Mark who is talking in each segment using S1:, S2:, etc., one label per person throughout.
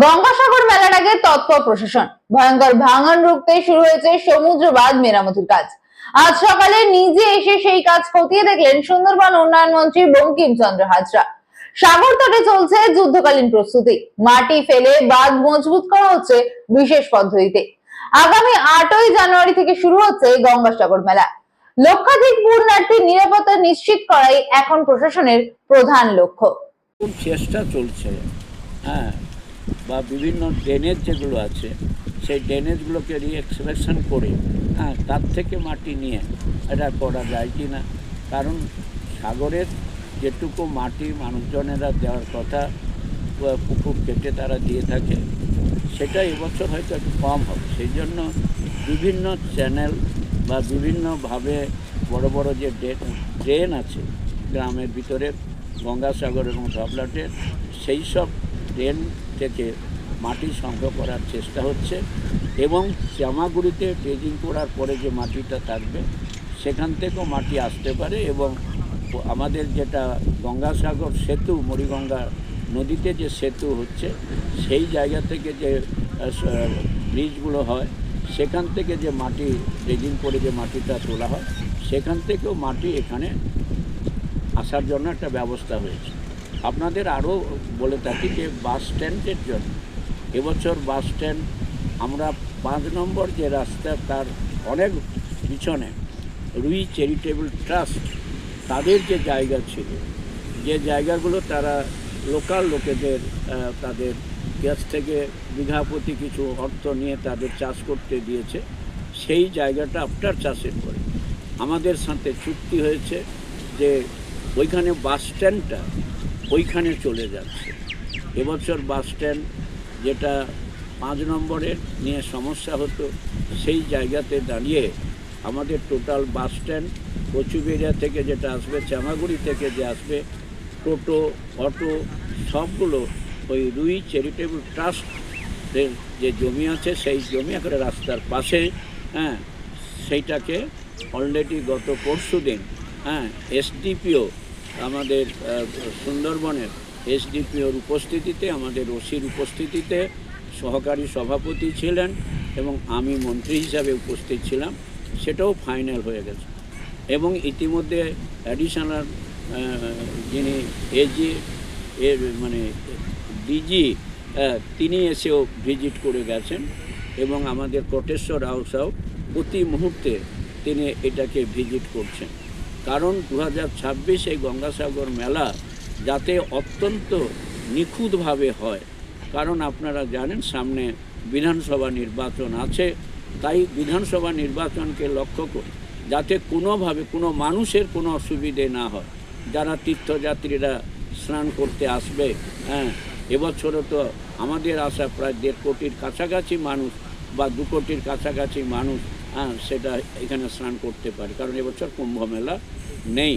S1: গঙ্গাসাগর মেলার আগে তৎপর প্রশাসন। ভয়ঙ্কর ভাঙন রুখতে শুরু হয়েছে সমুদ্র বাঁধ মেরামতির কাজ। আজ সকালে নিজে এসে সেই কাজ খতিয়ে দেখলেন সুন্দরবন উন্নয়ন মন্ত্রী বঙ্কিমচন্দ্র হাজরা। সাগর তটে চলছে যুদ্ধকালীন প্রস্তুতি। মাটি ফেলে বাঁধ মজবুত করা হচ্ছে বিশেষ পদ্ধতিতে। আগামী আটই জানুয়ারি থেকে শুরু হচ্ছে গঙ্গাসাগর মেলা। লক্ষাধিক পূর্ণার্থীর নিরাপত্তা নিশ্চিত করাই এখন প্রশাসনের প্রধান লক্ষ্য।
S2: চেষ্টা চলছে। হ্যাঁ। বা বিভিন্ন ড্রেনেজ যেগুলো আছে, সেই ড্রেনেজগুলোকে রিএক্সপ্রেশন করে হ্যাঁ তার থেকে মাটি নিয়ে এটা করা যায় কি না কারণ সাগরের যেটুকু মাটি মানুষজনেরা দেওয়ার কথা পুকুর কেটে তারা দিয়ে থাকে, সেটা এবছর হয়তো একটু কম হবে। সেই জন্য বিভিন্ন চ্যানেল বা বিভিন্নভাবে বড় বড় যে ড্রেন আছে, গ্রামের ভিতরে গঙ্গাসাগর এবং ধবলাটের, সেই সব ড্রেন থেকে মাটি সংগ্রহ করার চেষ্টা হচ্ছে এবং জামাগুড়িতে ড্রেজিং করার পরে যে মাটিটা থাকবে, সেখান থেকেও মাটি আসতে পারে এবং আমাদের যেটা গঙ্গাসাগর সেতু, মরিগঙ্গা নদীতে যে সেতু হচ্ছে, সেই জায়গা থেকে যে ব্রিজগুলো হয়, সেখান থেকে যে মাটি, ড্রেজিং করে যে মাটিটা তোলা হয়, সেখান থেকেও মাটি এখানে আসার জন্য একটা ব্যবস্থা হয়েছে। আপনাদের আরও বলে থাকি যে বাস স্ট্যান্ডের জন্য এবছর বাস স্ট্যান্ড আমরা পাঁচ নম্বর যে রাস্তা তার অনেক পিছনে রুই চ্যারিটেবল ট্রাস্ট তাদের যে জায়গা ছিল, যে জায়গাগুলো তারা লোকাল লোকেদের তাদের গ্যাস থেকে বিঘা প্রতি কিছু অর্থ নিয়ে তাদের চাষ করতে দিয়েছে, সেই জায়গাটা আফটার চাষের পরে আমাদের সাথে চুক্তি হয়েছে যে ওইখানে বাস স্ট্যান্ডটা ওইখানে চলে যাচ্ছে। এবছর বাস স্ট্যান্ড যেটা পাঁচ নম্বরের নিয়ে সমস্যা হতো, সেই জায়গাতে দাঁড়িয়ে আমাদের টোটাল বাস স্ট্যান্ড কচুবেড়িয়া থেকে যেটা আসবে, চামাগুড়ি থেকে যে আসবে, টোটো, অটো, সবগুলো ওই রুই চ্যারিটেবল ট্রাস্টের যে জমি আছে, সেই জমি করে রাস্তার পাশে হ্যাঁ সেইটাকে অলরেডি গত পরশু দিন হ্যাঁ এসডিপিও আমাদের সুন্দরবনের এসডিপিওর উপস্থিতিতে, আমাদের ওসির উপস্থিতিতে সহকারী সভাপতি ছিলেন এবং আমি মন্ত্রী হিসাবে উপস্থিত ছিলাম, সেটাও ফাইনাল হয়ে গেছে। এবং ইতিমধ্যে অ্যাডিশনাল যিনি এজি, এর মানে ডিজি তিনি এসেও ভিজিট করে গেছেন এবং আমাদের কোটেশ্বর হাউসাও প্রতি মুহূর্তে তিনি এটাকে ভিজিট করছেন। কারণ দু হাজার ছাব্বিশ এই গঙ্গাসাগর মেলা যাতে অত্যন্ত নিখুঁতভাবে হয়। কারণ আপনারা জানেন, সামনে বিধানসভা নির্বাচন আছে, তাই বিধানসভা নির্বাচনকে লক্ষ্য করে যাতে কোনোভাবে কোনো মানুষের কোনো অসুবিধে না হয়। যারা তীর্থযাত্রীরা স্নান করতে আসবে হ্যাঁ এবছরও তো আমাদের আশা প্রায় দেড় কোটির কাছাকাছি মানুষ বা দু কোটির কাছাকাছি মানুষ হ্যাঁ সেটা এখানে স্নান করতে পারি, কারণ এবছর কুম্ভ মেলা নেই।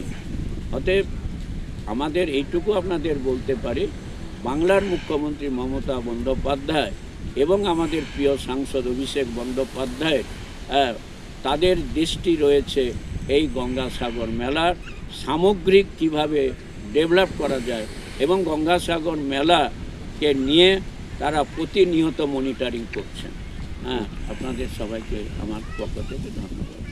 S2: অতএব আমাদের এইটুকু আপনাদের বলতে পারি, বাংলার মুখ্যমন্ত্রী মমতা বন্দ্যোপাধ্যায় এবং আমাদের প্রিয় সাংসদ অভিষেক বন্দ্যোপাধ্যায় তাদের দৃষ্টি রয়েছে এই গঙ্গাসাগর মেলার সামগ্রিক কীভাবে ডেভেলপ করা যায় এবং গঙ্গাসাগর মেলাকে নিয়ে তারা প্রতিনিয়ত মনিটরিং করছেন। হ্যাঁ। আপনাদের সবাইকে আমার পক্ষ থেকে ধন্যবাদ।